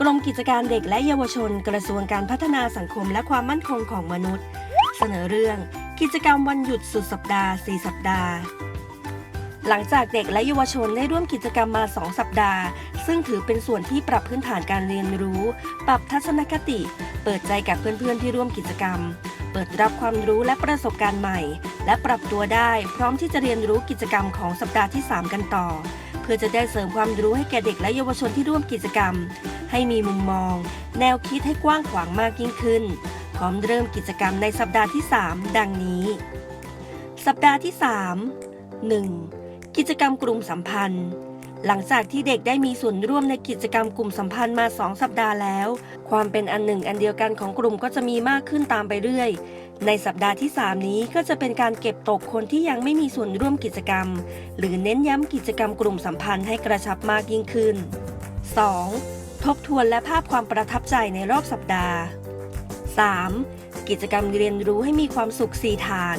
กรมกิจการเด็กและเยาวชน กระทรวงการพัฒนาสังคมและความมั่นคงของมนุษย์ เสนอเรื่อง กิจกรรมวันหยุดสุดสัปดาห์ 4 สัปดาห์ หลังจากเด็กและเยาวชนได้ร่วมกิจกรรมมา 2 สัปดาห์ ซึ่งถือเป็นส่วนที่ปรับพื้นฐานการเรียนรู้ ปรับทัศนคติ เปิดใจกับเพื่อนๆที่ร่วมกิจกรรม เปิดรับความรู้และประสบการณ์ใหม่ และปรับตัวได้ พร้อมที่จะเรียนรู้กิจกรรมของสัปดาห์ที่ 3 กันต่อ พื่อจะได้เสริมความรู้ให้แก่เด็กและเยาวชนที่ร่วมกิจกรรม ให้มีมุมมอง แนวคิดให้กว้างขวางมากยิ่งขึ้น พร้อมเริ่มกิจกรรมในสัปดาห์ที่ 3 ดังนี้ สัปดาห์ที่ 3 1. กิจกรรมกลุ่มสัมพันธ์ หลังจากที่เด็กได้มีส่วนร่วมในกิจกรรมกลุ่มสัมพันธ์มา 2 สัปดาห์แล้ว ความเป็นอันหนึ่งอันเดียวกันของกลุ่มก็จะมีมากขึ้นตามไปเรื่อย ในสัปดาห์ที่ 3 นี้ก็จะเป็นการเก็บตกคนที่ยังไม่มีส่วนร่วมกิจกรรม หรือเน้นย้ำกิจกรรมกลุ่มสัมพันธ์ให้กระชับมากยิ่งขึ้น 2. ทบทวนและภาพความประทับใจในรอบสัปดาห์ 3. กิจกรรมเรียนรู้ให้มีความสุขสี่ฐาน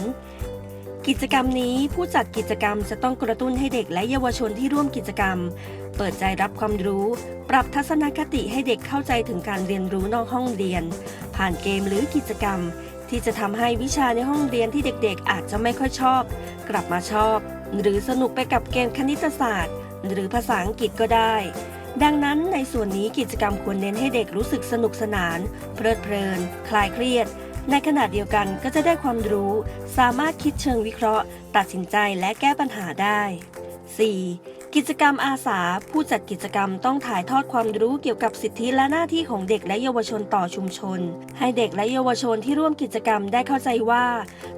กิจกรรมนี้ผู้จัดกิจกรรมจะต้องกระตุ้นให้เด็กและเยาวชนที่ร่วมกิจกรรม เปิดใจรับความรู้ ปรับทัศนคติให้เด็กเข้าใจถึงการเรียนรู้นอกห้องเรียน ผ่านเกมหรือกิจกรรม ที่จะทำให้วิชาในห้องเรียนที่เด็กๆ อาจจะไม่ค่อยชอบ กลับมาชอบ หรือสนุกไปกับเกมคณิตศาสตร์ หรือภาษาอังกฤษก็ได้ ดังนั้นในส่วนนี้กิจกรรมควรเน้นให้เด็กรู้สึกสนุกสนาน เพลิดเพลิน คลายเครียด ในขณะเดียวกันก็จะได้ความรู้ สามารถคิดเชิงวิเคราะห์ ตัดสินใจและแก้ปัญหาได้ 4. กิจกรรมอาสา ผู้จัดกิจกรรมต้องถ่ายทอดความรู้เกี่ยวกับสิทธิและหน้าที่ของเด็กและเยาวชนต่อชุมชน ให้เด็กและเยาวชนที่ร่วมกิจกรรมได้เข้าใจว่า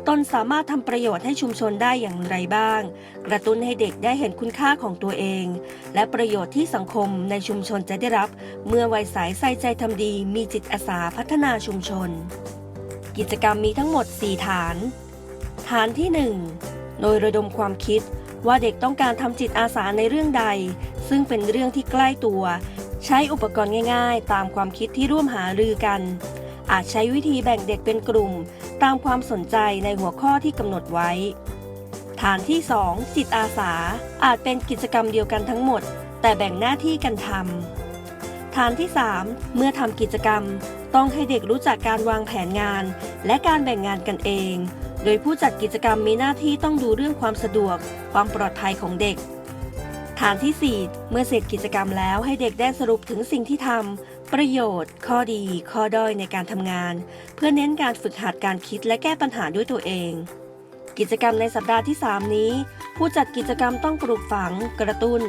ตนสามารถทำประโยชน์ให้ชุมชนได้อย่างไรบ้าง กระตุ้นให้เด็กได้เห็นคุณค่าของตัวเอง และประโยชน์ที่สังคมในชุมชนจะได้รับ เมื่อวัยสายใส่ใจทำดี มีจิตอาสาพัฒนาชุมชน กิจกรรมมีทั้งหมด 4 ฐาน ฐานที่ 1 โดยระดมความคิดว่าเด็กต้องการทำจิตอาสาในเรื่องใด ซึ่งเป็นเรื่องที่ใกล้ตัว ใช้อุปกรณ์ง่าย ๆ ตามความคิดที่ร่วมหารือกัน อาจใช้วิธีแบ่งเด็กเป็นกลุ่ม ตามความสนใจในหัวข้อที่กำหนดไว้ ฐานที่ 2 จิตอาสาอาจเป็นกิจกรรมเดียวกันทั้งหมด แต่แบ่งหน้าที่กันทำ ฐานที่ 3 เมื่อทำกิจกรรม ต้องให้เด็กรู้จักการวางแผนงาน และการแบ่งงานกันเอง โดยผู้จัดกิจกรรมมีหน้าที่ต้องดูเรื่องความสะดวก ความปลอดภัยของเด็ก ฐานที่ 4 เมื่อเสร็จกิจกรรมแล้วให้เด็กได้สรุปถึงสิ่งที่ทำประโยชน์ ข้อดี ข้อด้อยในการทำงาน เพื่อเน้นการฝึกหัดการคิดและแก้ปัญหาด้วยตัวเอง กิจกรรมในสัปดาห์ที่ 3 นี้ ผู้จัดกิจกรรมต้องปลูกฝัง กระตุ้น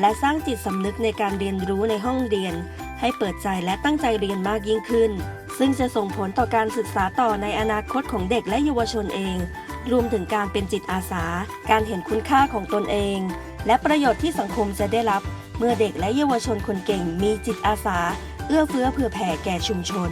และสร้างจิตสำนึกในการเรียนรู้ในห้องเรียน ให้เปิดใจและตั้งใจเรียนมากยิ่งขึ้น ซึ่งจะส่งผลต่อการศึกษาต่อในอนาคตของเด็กและเยาวชนเอง รวมถึงการเป็นจิตอาสา การเห็นคุณค่าของตนเอง และประโยชน์ที่สังคมจะได้รับ เมื่อเด็กและเยาวชนคนเก่งมีจิตอาสา เอื้อเฟื้อเผื่อแผ่แก่ชุมชน